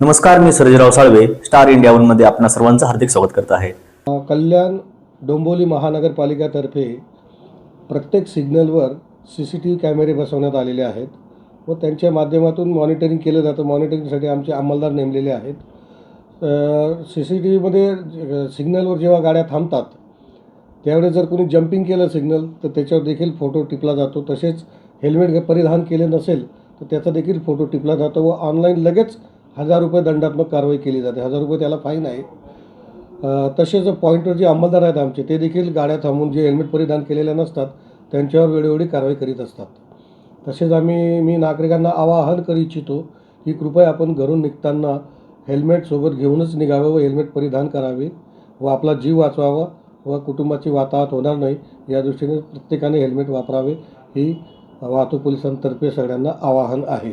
नमस्कार मी Sarjerao Salve star India वनमध्ये आपणा सर्वांचं हार्दिक स्वागत करत आहे. कल्याण डोंबोली महानगरपालिकातर्फे प्रत्येक सिग्नलवर सी सी टी व्ही कॅमेरे बसवण्यात आलेले आहेत व त्यांच्या माध्यमातून मॉनिटरिंग केलं जातं. मॉनिटरिंगसाठी आमचे अंमलदार नेमलेले आहेत. सी सी टी व्हीमध्ये सिग्नलवर जेव्हा गाड्या थांबतात त्यावेळेस जर कोणी जम्पिंग केलं सिग्नल तर त्याच्यावर देखील फोटो टिपला जातो. तसेच हेल्मेट परिधान केले नसेल तर त्याचा देखील फोटो टिपला जातो व ऑनलाईन लगेच हजार रुपये दंडात्मक कारवाई केली जाते. हजार रुपये त्याला फाईन आहे. तसेच पॉईंटवर जे अंमलदार आहेत आमचे ते देखील गाड्या थांबून जे हेल्मेट परिधान केलेले नसतात त्यांच्यावर वेळोवेळी कारवाई करीत असतात. तसेच आम्ही मी नागरिकांना आवाहन करू इच्छितो की कृपया आपण घरून निघताना हेल्मेट सोबत घेऊनच निघावं व हेल्मेट परिधान करावे व आपला जीव वाचवावा व कुटुंबाची वाताहत होणार नाही या दृष्टीने प्रत्येकाने हेल्मेट वापरावे ही वाहतूक पोलिसांतर्फे सगळ्यांना आवाहन आहे.